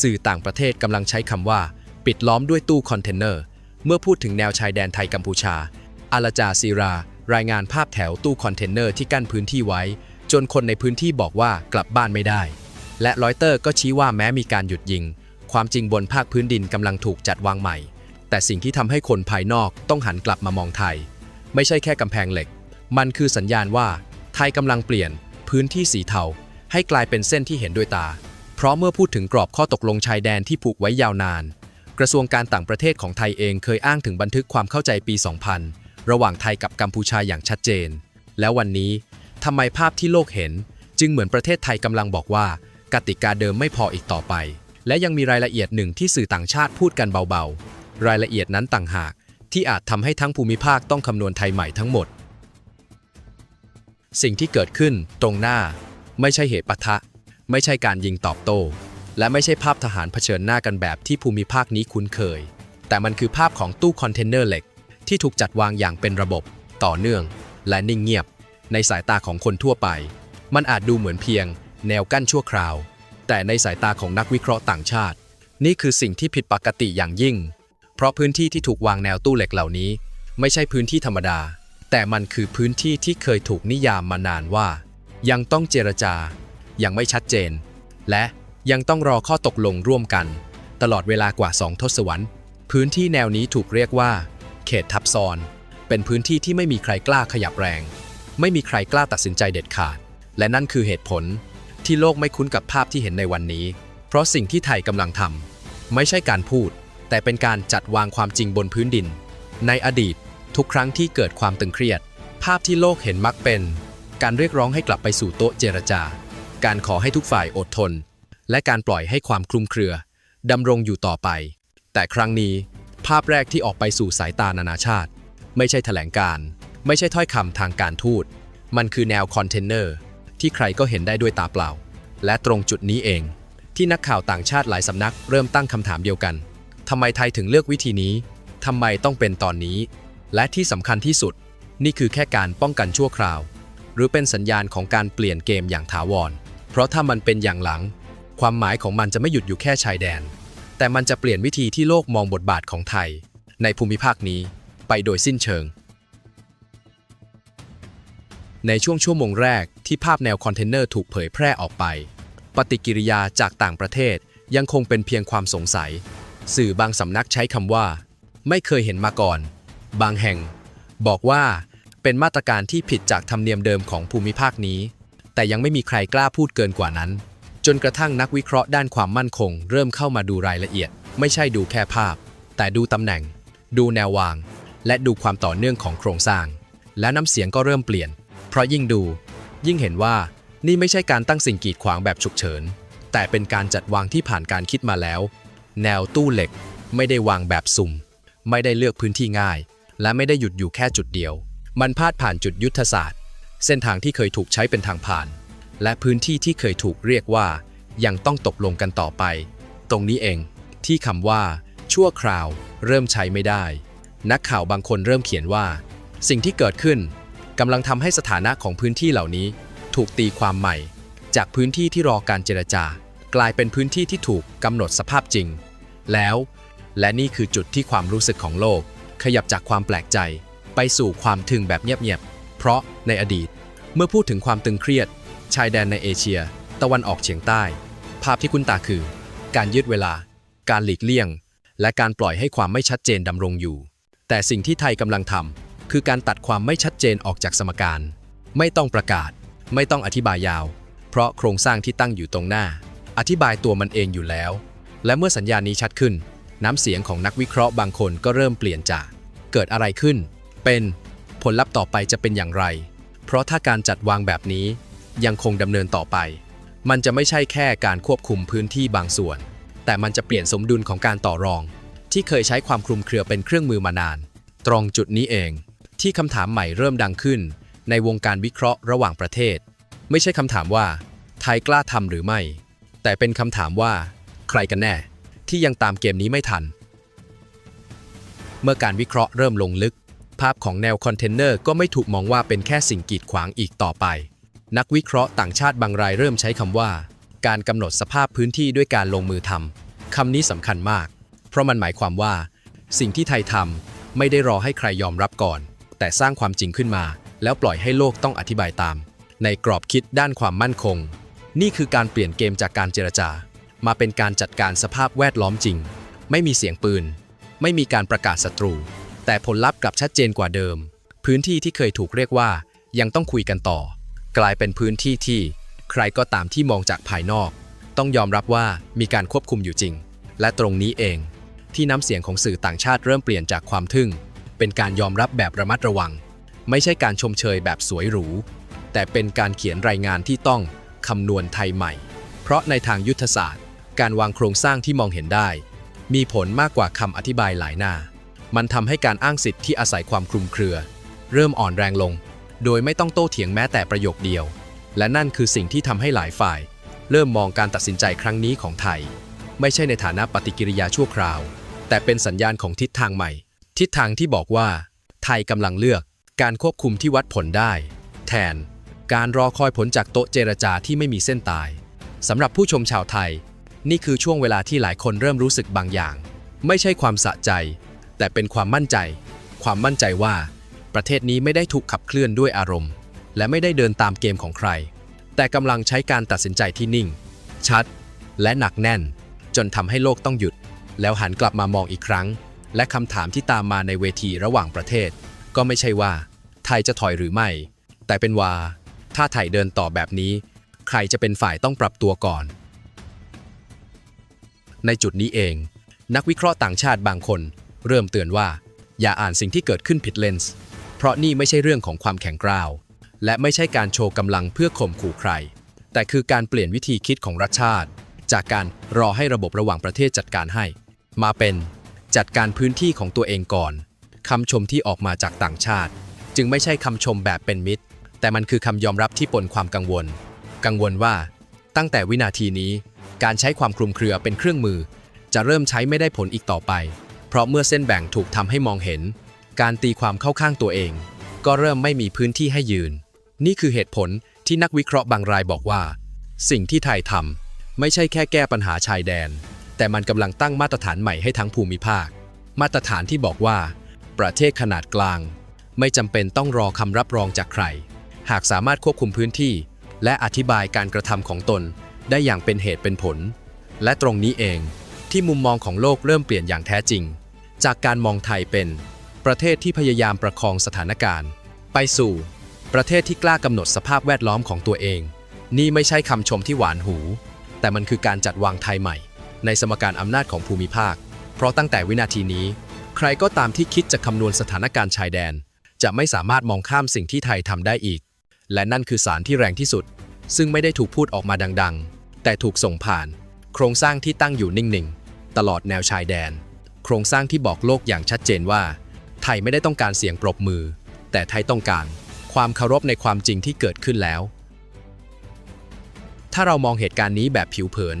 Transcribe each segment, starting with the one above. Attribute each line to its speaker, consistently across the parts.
Speaker 1: สื่อต่างประเทศกำลังใช้คำว่า ปิดล้อมด้วยตู้คอนเทนเนอร์ เมื่อพูดถึงแนวชายแดนไทยกัมพูชา อาลาจาซีรา รายงานภาพแถวตู้คอนเทนเนอร์ที่กั้นพื้นที่ไว้ จนคนในพื้นที่บอกว่ากลับบ้านไม่ได้ และรอยเตอร์ก็ชี้ว่าแม้มีการหยุดยิง ความจริงบนภาคพื้นดินกำลังถูกจัดวางใหม่ แต่สิ่งที่ทำให้คนภายนอกต้องหันกลับมามองไทย ไม่ใช่แค่กำแพงเหล็ก มันคือสัญญาณว่า ไทยกำลังเปลี่ยน พื้นที่สีเทาให้กลายเป็นเส้นที่เห็นด้วยตา เพราะเมื่อพูดถึงกรอบข้อตกลงชายแดนที่ผูกไว้ยาวนาน กระทรวงการต่างประเทศของไทยเองเคยอ้างถึงบันทึกความเข้าใจปี 2000 ระหว่างไทยกับกัมพูชาอย่างชัดเจน แล้ววันนี้ทำไมภาพที่โลกเห็น จึงเหมือนประเทศไทยกำลังบอกว่า กติกาเดิมไม่พออีกต่อไป และยังมีรายละเอียดหนึ่งที่สื่อต่างชาติพูดกันเบาๆ รายละเอียดนั้นต่างหาก ที่อาจทำให้ทั้งภูมิภาคต้องคำนวณไทยใหม่ทั้งหมด สิ่งที่เกิดขึ้นตรงหน้า ไม่ใช่เหตุปะทะ ไม่ใช่การยิงตอบโต้ และไม่ใช่ภาพทหารเผชิญหน้ากันแบบที่ภูมิภาคนี้คุ้นเคย แต่มันคือภาพของตู้คอนเทนเนอร์เหล็ก ที่ถูกจัดวางอย่างเป็นระบบ ต่อเนื่อง และนิ่งเงียบ ในสายตาของคนทั่วไป มันอาจดูเหมือนเพียง แนวกั้นชั่วคราว แต่ในสายตาของนักวิเคราะห์ต่างชาติ นี่คือสิ่งที่ผิดปกติอย่างยิ่ง เพราะพื้นที่ที่ถูกวางแนวตู้เหล็กเหล่านี้ ไม่ใช่พื้นที่ธรรมดา แต่มันคือพื้นที่ที่เคยถูกนิยามมานานว่า ยังต้องเจรจา ยังไม่ชัดเจน และยังต้องรอข้อตกลงร่วมกัน ตลอดเวลากว่า2ทศวรรษ พื้นที่แนวนี้ถูกเรียกว่า เขตทับซ้อน เป็นพื้นที่ที่ไม่มีใครกล้าขยับแรง ไม่มีใครกล้าตัดสินใจเด็ดขาด และนั่นคือเหตุผล ที่โลกไม่คุ้นกับภาพที่เห็นในวันนี้ เพราะสิ่งที่ไทยกำลังทำไม่ใช่การพูด แต่เป็นการจัดวางความจริงบนพื้นดิน ในอดีต ทุกครั้งที่เกิดความตึงเครียด ภาพที่โลกเห็นมักเป็น การเรียกร้องให้กลับไปสู่โต๊ะเจรจา การขอให้ทุกฝ่ายอดทน และการปล่อยให้ความคลุมเครือดำรงอยู่ต่อไป แต่ครั้งนี้ ภาพแรกที่ออกไปสู่สายตานานาชาติ ไม่ใช่แถลงการ ไม่ใช่ถ้อยคำทางการทูต มันคือแนวคอนเทนเนอร์ที่ใครก็เห็นได้ด้วยตาเปล่า และตรงจุดนี้เอง ที่นักข่าวต่างชาติหลายสำนักเริ่มตั้งคำถามเดียวกันทำไมไทยถึงเลือกวิธีนี้ทำไมต้องเป็นตอนนี้ และที่สำคัญที่สุด นี่คือแค่การป้องกันชั่วคราว หรือเป็นสัญญาณของการเปลี่ยนเกมอย่างถาวร เพราะถ้ามันเป็นอย่างหลัง ความหมายของมันจะไม่หยุดอยู่แค่ชายแดน แต่มันจะเปลี่ยนวิธีที่โลกมองบทบาทของไทย ในภูมิภาคนี้ไปโดยสิ้นเชิง ในช่วงชั่วโมงแรกที่ภาพแนวคอนเทนเนอร์ถูกเผยแพร่ออกไป ปฏิกิริยาจากต่างประเทศยังคงเป็นเพียงความสงสัย สื่อบางสำนักใช้คำว่า ไม่เคยเห็นมาก่อน บางแห่ง บอกว่าเป็นมาตรการที่ผิดจากธรรมเนียมเดิมของภูมิภาคนี้ แต่ยังไม่มีใครกล้าพูดเกินกว่านั้น จนกระทั่งนักวิเคราะห์ด้านความมั่นคง เริ่มเข้ามาดูรายละเอียด ไม่ใช่ดูแค่ภาพ แต่ดูตำแหน่ง ดูแนววาง และดูความต่อเนื่องของโครงสร้าง และน้ำเสียงก็เริ่มเปลี่ยน เพราะยิ่งดู ยิ่งเห็นว่านี่ไม่ใช่การตั้งสิ่งกีดขวางแบบฉุกเฉิน แต่เป็นการจัดวางที่ผ่านการคิดมาแล้ว แนวตู้เหล็ก ไม่ได้วางแบบสุ่ม ไม่ได้เลือกพื้นที่ง่าย และไม่ได้หยุดอยู่แค่จุดเดียว มันพาดผ่านจุดยุทธศาสตร์ เส้นทางที่เคยถูกใช้เป็นทางผ่าน และพื้นที่ที่เคยถูกเรียกว่า ยังต้องตกลงกันต่อไป ตรงนี้เอง ที่คำว่า ชั่วคราว เริ่มใช้ไม่ได้ นักข่าวบางคนเริ่มเขียนว่า สิ่งที่เกิดขึ้นกำลังทำให้สถานะของพื้นที่เหล่านี้ ถูกตีความใหม่ จากพื้นที่ที่รอการเจรจา กลายเป็นพื้นที่ที่ถูกกำหนดสภาพจริง แล้ว และนี่คือจุดที่ความรู้สึกของโลก ขยับจากความแปลกใจ ไปสู่ความถึงแบบเงียบๆ เพราะในอดีต เมื่อพูดถึงความตึงเครียด ชายแดนในเอเชีย ตะวันออกเฉียงใต้ ภาพที่คุ้นตาคือ การยืดเวลา การหลีกเลี่ยง และการปล่อยให้ความไม่ชัดเจนดำรงอยู่ แต่สิ่งที่ไทยกำลังทำคือการตัดความไม่ชัดเจนออกจากสมการ ไม่ต้องประกาศ ไม่ต้องอธิบายยาว เพราะโครงสร้างที่ตั้งอยู่ตรงหน้า อธิบายตัวมันเองอยู่แล้ว และเมื่อสัญญาณนี้ชัดขึ้น น้ำเสียงของนักวิเคราะห์บางคนก็เริ่มเปลี่ยนจาก เกิดอะไรขึ้น เป็น ผลลัพธ์ต่อไปจะเป็นอย่างไร เพราะถ้าการจัดวางแบบนี้ยังคงดำเนินต่อไป มันจะไม่ใช่แค่การควบคุมพื้นที่บางส่วน แต่มันจะเปลี่ยนสมดุลของการต่อรอง ที่เคยใช้ความคลุมเครือเป็นเครื่องมือมานาน ตรงจุดนี้เอง ที่คำถามใหม่เริ่มดังขึ้น ในวงการวิเคราะห์ระหว่างประเทศ ไม่ใช่คำถามว่า ไทยกล้าทำหรือไม่ แต่เป็นคำถามว่า ใครกันแน่ ที่ยังตามเกมนี้ไม่ทัน เมื่อการวิเคราะห์เริ่มลงลึก ภาพของแนวคอนเทนเนอร์ก็ไม่ถูกมองว่าเป็นแค่สิ่งกีดขวางอีกต่อไป นักวิเคราะห์ต่างชาติบางรายเริ่มใช้คำว่า การกำหนดสภาพพื้นที่ด้วยการลงมือทำคำนี้สำคัญมาก เพราะมันหมายความว่า สิ่งที่ไทยทำไม่ได้รอให้ใครยอมรับก่อน แต่สร้างความจริงขึ้นมา แล้วปล่อยให้โลกต้องอธิบายตาม ในกรอบคิดด้านความมั่นคง นี่คือการเปลี่ยนเกมจากการเจรจา มาเป็นการจัดการสภาพแวดล้อมจริง ไม่มีเสียงปืน ไม่มีการประกาศศัตรู แต่ผลลัพธ์กลับชัดเจนกว่าเดิม พื้นที่ที่เคยถูกเรียกว่า ยังต้องคุยกันต่อ กลายเป็นพื้นที่ที่ ใครก็ตามที่มองจากภายนอก ต้องยอมรับว่ามีการควบคุมอยู่จริง และตรงนี้เอง ที่น้ำเสียงของสื่อต่างชาติเริ่มเปลี่ยนจากความทึ่ง เป็นการยอมรับแบบระมัดระวัง ไม่ใช่การชมเชยแบบสวยหรู แต่เป็นการเขียนรายงานที่ต้องคำนวณไทยใหม่ เพราะในทางยุทธศาสตร์ การวางโครงสร้างที่มองเห็นได้ มีผลมากกว่าคำอธิบายหลายหน้า มันทำให้การอ้างสิทธิ์ที่อาศัยความคลุมเครือ เริ่มอ่อนแรงลง โดยไม่ต้องโต้เถียงแม้แต่ประโยคเดียว และนั่นคือสิ่งที่ทำให้หลายฝ่าย เริ่มมองการตัดสินใจครั้งนี้ของไทย ไม่ใช่ในฐานะปฏิกิริยาชั่วคราว แต่เป็นสัญญาณของทิศทางใหม่ ทิศทางที่บอกว่า ไทยกำลังเลือกการควบคุมที่วัดผลได้ แทน การรอคอยผลจากโต๊ะเจรจาที่ไม่มีเส้นตายสำหรับผู้ชมชาวไทย นี่คือช่วงเวลาที่หลายคนเริ่มรู้สึกบางอย่าง ไม่ใช่ความสะใจ แต่เป็นความมั่นใจ ความมั่นใจว่า ประเทศนี้ไม่ได้ถูกขับเคลื่อนด้วยอารมณ์ และไม่ได้เดินตามเกมของใคร แต่กำลังใช้การตัดสินใจที่นิ่ง ชัด และหนักแน่น จนทำให้โลกต้องหยุด แล้วหันกลับมามองอีกครั้ง และคำถามที่ตามมาในเวทีระหว่างประเทศ ก็ไม่ใช่ว่า ไทยจะถอยหรือไม่ แต่เป็นว่า ถ้าไทยเดินต่อแบบนี้ ใครจะเป็นฝ่ายต้องปรับตัวก่อน ในจุดนี้เอง นักวิเคราะห์ต่างชาติบางคน เริ่มเตือนว่า อย่าอ่านสิ่งที่เกิดขึ้นผิดเลนส์ เพราะนี่ไม่ใช่เรื่องของความแข็งกร้าว และไม่ใช่การโชว์กำลังเพื่อข่มขู่ใคร แต่คือการเปลี่ยนวิธีคิดของรัฐชาติ จากการรอให้ระบบระหว่างประเทศจัดการให้ มาเป็นจัดการพื้นที่ของตัวเองก่อนคำชมที่ออกมาจากต่างชาติ จึงไม่ใช่คำชมแบบเป็นมิตร แต่มันคือคำยอมรับที่ปนความกังวล กังวลว่า ตั้งแต่วินาทีนี้ การใช้ความคลุมเครือเป็นเครื่องมือ จะเริ่มใช้ไม่ได้ผลอีกต่อไป เพราะเมื่อเส้นแบ่งถูกทำให้มองเห็น การตีความเข้าข้างตัวเอง ก็เริ่มไม่มีพื้นที่ให้ยืน นี่คือเหตุผลที่นักวิเคราะห์บางรายบอกว่า สิ่งที่ไทยทำไม่ใช่แค่แก้ปัญหาชายแดน แต่มันกำลังตั้งมาตรฐานใหม่ให้ทั้งภูมิภาค มาตรฐานที่บอกว่า ประเทศขนาดกลาง ไม่จำเป็นต้องรอคำรับรองจากใคร หากสามารถควบคุมพื้นที่ และอธิบายการกระทำของตน ได้อย่างเป็นเหตุเป็นผล และตรงนี้เองที่มุมมองของโลกเริ่มเปลี่ยนอย่างแท้จริง จากการมองไทยเป็น ประเทศที่พยายามประคองสถานการณ์ ไปสู่ ประเทศที่กล้ากำหนดสภาพแวดล้อมของตัวเอง นี่ไม่ใช่คำชมที่หวานหู แต่มันคือการจัดวางไทยใหม่ ในสมการอำนาจของภูมิภาค เพราะตั้งแต่วินาทีนี้ ใครก็ตามที่คิดจะคำนวณสถานการณ์ชายแดน จะไม่สามารถมองข้ามสิ่งที่ไทยทำได้อีก และนั่นคือสารที่แรงที่สุด ซึ่งไม่ได้ถูกพูดออกมาดัง ๆ แต่ถูกส่งผ่าน โครงสร้างที่ตั้งอยู่นิ่งๆตลอดแนวชายแดน ครงสร้างที่บอกโลกอย่างชัดเจนว่า ไทยไม่ได้ต้องการเสียงปรบมือ แต่ไทยต้องการ ความเคารพในความจริงที่เกิดขึ้นแล้ว ถ้าเรามองเหตุการณ์นี้แบบผิวเผิน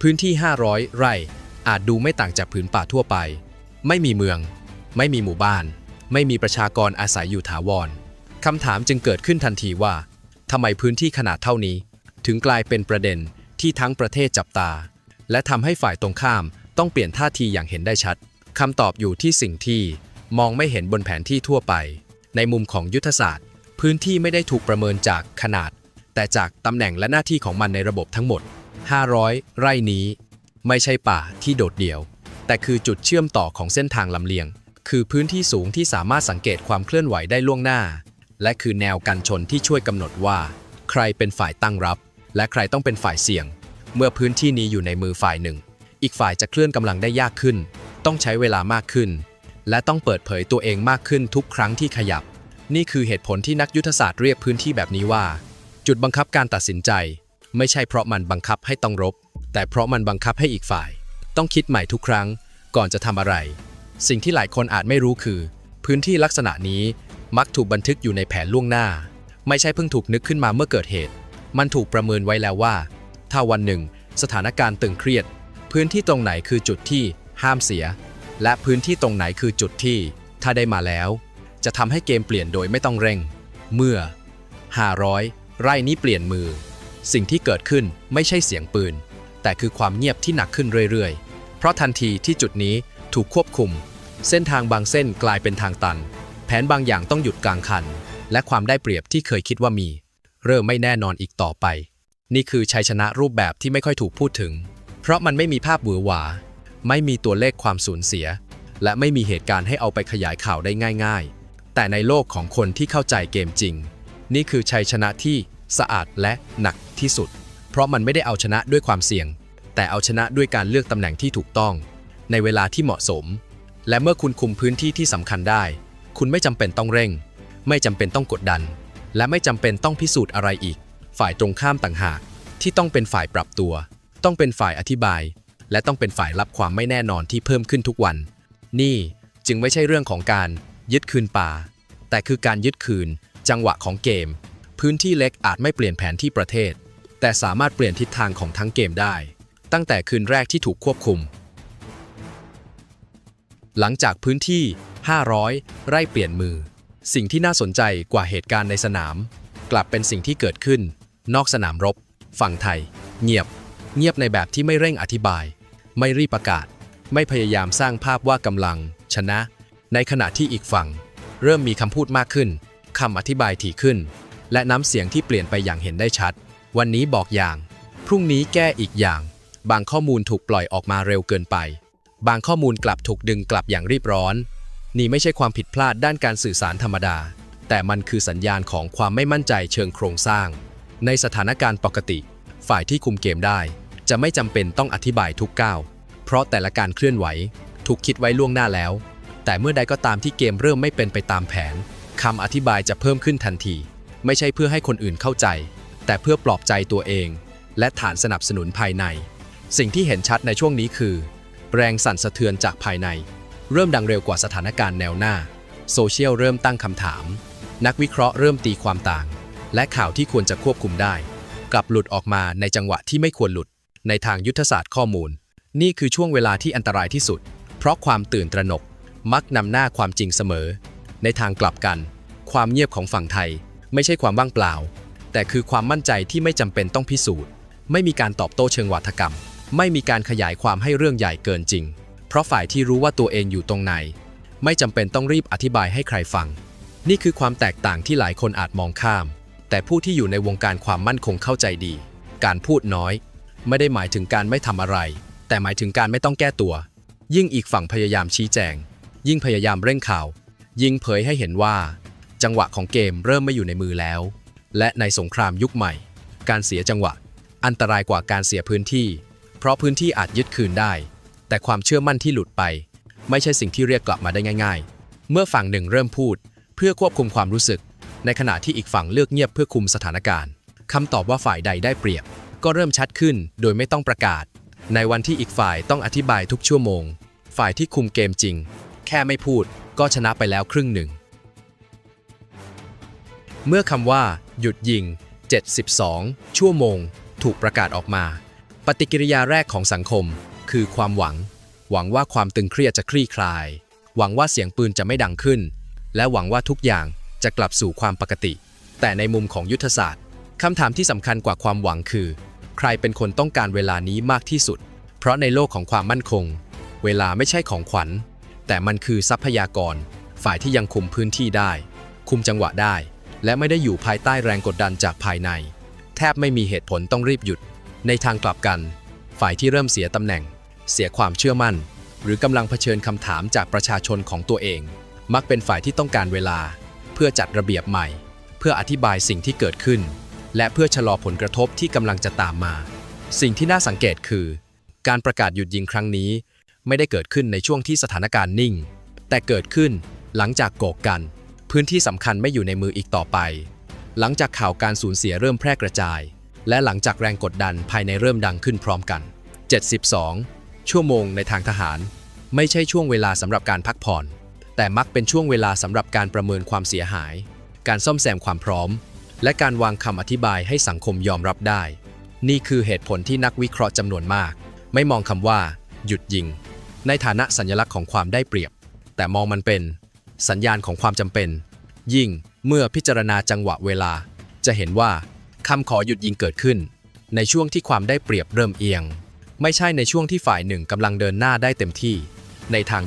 Speaker 1: พื้นที่ 500 ไร่อาจดูไม่ต่างจากผืนป่าทั่วไป ไม่มีเมือง ไม่มีหมู่บ้าน ไม่มีประชากรอาศัยอยู่ถาวรคำถามจึงเกิดขึ้นทันทีว่าทำไมพื้นที่ขนาดเท่านี้ ถึงกลายเป็นประเด็นที่ทั้งประเทศจับตา และทำให้ฝ่ายตรงข้ามต้องเปลี่ยนท่าทีอย่างเห็นได้ชัด คำตอบอยู่ที่สิ่งที่มองไม่เห็นบนแผนที่ทั่วไป ในมุมของยุทธศาสตร์ พื้นที่ไม่ได้ถูกประเมินจากขนาด แต่จากตำแหน่งและหน้าที่ของมันในระบบทั้งหมด 500 ไร่นี้ ไม่ใช่ป่าที่โดดเดี่ยว แต่คือจุดเชื่อมต่อของเส้นทางลำเลียง คือพื้นที่สูงที่สามารถสังเกตความเคลื่อนไหวได้ล่วงหน้า และคือแนวกันชนที่ช่วยกำหนดว่า ใครเป็นฝ่ายตั้งรับ และใครต้องเป็นฝ่ายเสี่ยง เมื่อพื้นที่นี้อยู่ในมือฝ่ายหนึ่ง อีกฝ่ายจะเคลื่อนกำลังได้ยากขึ้น ต้องใช้เวลามากขึ้น และต้องเปิดเผยตัวเองมากขึ้นทุกครั้งที่ขยับ นี่คือเหตุผลที่นักยุทธศาสตร์เรียกพื้นที่แบบนี้ว่า จุดบังคับการตัดสินใจ ไม่ใช่เพราะมันบังคับให้ต้องรบ แต่เพราะมันบังคับให้อีกฝ่าย ต้องคิดใหม่ทุกครั้ง ก่อนจะทำอะไร สิ่งที่หลายคนอาจไม่รู้คือ พื้นที่ลักษณะนี้มักถูกบันทึกอยู่ในแผนล่วงหน้า ไม่ใช่เพิ่งถูกนึกขึ้นมาเมื่อเกิดเหตุ มันถูกประเมินไว้แล้วว่า ถ้าวันหนึ่ง สถานการณ์ตึงเครียด พื้นที่ตรงไหนคือจุดที่ ห้ามเสีย และพื้นที่ตรงไหนคือจุดที่ ถ้าได้มาแล้ว จะทำให้เกมเปลี่ยนโดยไม่ต้องเร่ง เมื่อ 500 ไร่นี้เปลี่ยนมือ สิ่งที่เกิดขึ้นไม่ใช่เสียงปืน แต่คือความเงียบที่หนักขึ้นเรื่อยๆ เพราะทันทีที่จุดนี้ถูกควบคุม เส้นทางบางเส้นกลายเป็นทางตัน แผนบางอย่างต้องหยุดกลางคัน และความได้เปรียบที่เคยคิดว่ามี เริ่มไม่แน่นอนอีกต่อไป นี่คือชัยชนะรูปแบบที่ไม่ค่อยถูกพูดถึง เพราะมันไม่มีภาพหวือหวา ไม่มีตัวเลขความสูญเสีย และไม่มีเหตุการณ์ให้เอาไปขยายข่าวได้ง่าย ๆ แต่ในโลกของคนที่เข้าใจเกมจริง นี่คือชัยชนะที่สะอาดและหนักที่สุด เพราะมันไม่ได้เอาชนะด้วยความเสี่ยง แต่เอาชนะด้วยการเลือกตำแหน่งที่ถูกต้อง ในเวลาที่เหมาะสม และเมื่อคุณคุมพื้นที่ที่สำคัญได้ คุณไม่จำเป็นต้องเร่ง ไม่จำเป็นต้องกดดัน และไม่จำเป็นต้องพิสูจน์อะไรอีก ฝ่ายตรงข้ามต่างหากที่ต้องเป็นฝ่ายปรับตัว ต้องเป็นฝ่ายอธิบาย และต้องเป็นฝ่ายรับความไม่แน่นอนที่เพิ่มขึ้นทุกวัน นี่จึงไม่ใช่เรื่องของการยึดคืนป่า แต่คือการยึดคืน จังหวะของเกม พื้นที่เล็กอาจไม่เปลี่ยนแผนที่ประเทศ แต่สามารถเปลี่ยนทิศทางของทั้งเกมได้ ตั้งแต่คืนแรกที่ถูกควบคุม หลังจากพื้นที่ 500 ไร่เปลี่ยนมือ สิ่งที่น่าสนใจกว่าเหตุการณ์ในสนาม กลับเป็นสิ่งที่เกิดขึ้น นอกสนามรบ ฝั่งไทย เงียบ เงียบในแบบที่ไม่เร่งอธิบาย ไม่รีบประกาศ ไม่พยายามสร้างภาพว่ากำลัง ชนะ ในขณะที่อีกฝั่ง เริ่มมีคำพูดมากขึ้นคำอธิบายถี่ขึ้น และน้ำเสียงที่เปลี่ยนไปอย่างเห็นได้ชัด วันนี้บอกอย่าง พรุ่งนี้แก้อีกอย่าง บางข้อมูลถูกปล่อยออกมาเร็วเกินไป บางข้อมูลกลับถูกดึงกลับอย่างรีบร้อน นี่ไม่ใช่ความผิดพลาดด้านการสื่อสารธรรมดา แต่มันคือสัญญาณของความไม่มั่นใจเชิงโครงสร้าง ในสถานการณ์ปกติ ฝ่ายที่คุมเกมได้ จะไม่จำเป็นต้องอธิบายทุกก้าว เพราะแต่ละการเคลื่อนไหว ถูกคิดไว้ล่วงหน้าแล้ว แต่เมื่อใดก็ตามที่เกมเริ่มไม่เป็นไปตามแผนคำอธิบายจะเพิ่มขึ้นทันที ไม่ใช่เพื่อให้คนอื่นเข้าใจ แต่เพื่อปลอบใจตัวเอง และฐานสนับสนุนภายใน สิ่งที่เห็นชัดในช่วงนี้คือ แรงสั่นสะเทือนจากภายใน เริ่มดังเร็วกว่าสถานการณ์แนวหน้า โซเชียลเริ่มตั้งคำถาม นักวิเคราะห์เริ่มตีความต่าง และข่าวที่ควรจะควบคุมได้ กลับหลุดออกมาในจังหวะที่ไม่ควรหลุด ในทางยุทธศาสตร์ข้อมูล นี่คือช่วงเวลาที่อันตรายที่สุด เพราะความตื่นตระหนก มักนำหน้าความจริงเสมอ ในทางกลับกัน ความเงียบของฝั่งไทย ไม่ใช่ความว่างเปล่า แต่คือความมั่นใจที่ไม่จำเป็นต้องพิสูจน์ ไม่มีการตอบโต้เชิงวาทกรรม ไม่มีการขยายความให้เรื่องใหญ่เกินจริง เพราะฝ่ายที่รู้ว่าตัวเองอยู่ตรงไหน ไม่จำเป็นต้องรีบอธิบายให้ใครฟัง นี่คือความแตกต่างที่หลายคนอาจมองข้าม แต่ผู้ที่อยู่ในวงการความมั่นคงเข้าใจดี การพูดน้อย ไม่ได้หมายถึงการไม่ทำอะไร แต่หมายถึงการไม่ต้องแก้ตัว ยิ่งอีกฝั่งพยายามชี้แจง ยิ่งพยายามเร่งข่าว ยิ่งเผยให้เห็นว่า จังหวะของเกมเริ่มไม่อยู่ในมือแล้ว และในสงครามยุคใหม่ การเสียจังหวะ อันตรายกว่าการเสียพื้นที่ เพราะพื้นที่อาจยึดคืนได้ แต่ความเชื่อมั่นที่หลุดไป ไม่ใช่สิ่งที่เรียกกลับมาได้ง่าย ๆ เมื่อฝั่งหนึ่งเริ่มพูด เพื่อควบคุมความรู้สึก ในขณะที่อีกฝั่งเลือกเงียบเพื่อคุมสถานการณ์คำตอบว่าฝ่ายใดได้เปรียบ ก็เริ่มชัดขึ้นโดยไม่ต้องประกาศ ในวันที่อีกฝ่ายต้องอธิบายทุกชั่วโมง ฝ่ายที่คุมเกมจริง แค่ไม่พูดก็ชนะไปแล้วครึ่งหนึ่ง เมื่อคำว่า หยุดยิง 72 ชั่วโมง ถูกประกาศออกมา ปฏิกิริยาแรกของสังคม คือความหวัง หวังว่าความตึงเครียดจะคลี่คลาย หวังว่าเสียงปืนจะไม่ดังขึ้น และหวังว่าทุกอย่างจะกลับสู่ความปกติ แต่ในมุมของยุทธศาสตร์ คำถามที่สำคัญกว่าความหวังคือ ใครเป็นคนต้องการเวลานี้มากที่สุด เพราะในโลกของความมั่นคง เวลาไม่ใช่ของขวัญ แต่มันคือทรัพยากร ฝ่ายที่ยังคุมพื้นที่ได้ คุมจังหวะได้ และไม่ได้อยู่ภายใต้แรงกดดันจากภายใน แทบไม่มีเหตุผลต้องรีบหยุด ในทางกลับกัน ฝ่ายที่เริ่มเสียตำแหน่ง เสียความเชื่อมั่น หรือกำลังเผชิญคำถามจากประชาชนของตัวเอง มักเป็นฝ่ายที่ต้องการเวลา เพื่อจัดระเบียบใหม่ เพื่ออธิบายสิ่งที่เกิดขึ้น และเพื่อชะลอผลกระทบที่กำลังจะตามมา สิ่งที่น่าสังเกตคือ การประกาศหยุดยิงครั้งนี้ ไม่ได้เกิดขึ้นในช่วงที่สถานการณ์นิ่ง แต่เกิดขึ้นหลังจากโกกกัน พื้นที่สำคัญไม่อยู่ในมืออีกต่อไป หลังจากข่าวการสูญเสียเริ่มแพร่กระจาย และหลังจากแรงกดดันภายในเริ่มดังขึ้นพร้อมกัน 72 ชั่วโมงในทางทหาร ไม่ใช่ช่วงเวลาสำหรับการพักผ่อน แต่มักเป็นช่วงเวลาสำหรับการประเมินความเสียหาย การซ่อมแซมความพร้อม และการวางคำอธิบายให้สังคมยอมรับได้ นี่คือเหตุผลที่นักวิเคราะห์จำนวนมาก ไม่มองคำว่า หยุดยิง ในฐานะสัญลักษณ์ของความได้เปรียบ แต่มองมันเป็น สัญญาณของความจำเป็น ยิ่งเมื่อพิจารณาจังหวะเวลา จะเห็นว่าคำขอหยุดยิงเกิดขึ้น ในช่วงที่ความได้เปรียบเริ่มเอียง ไม่ใช่ในช่วงที่ฝ่ายหนึ่งกำลังเดินหน้าได้เต็มที่ ในทาง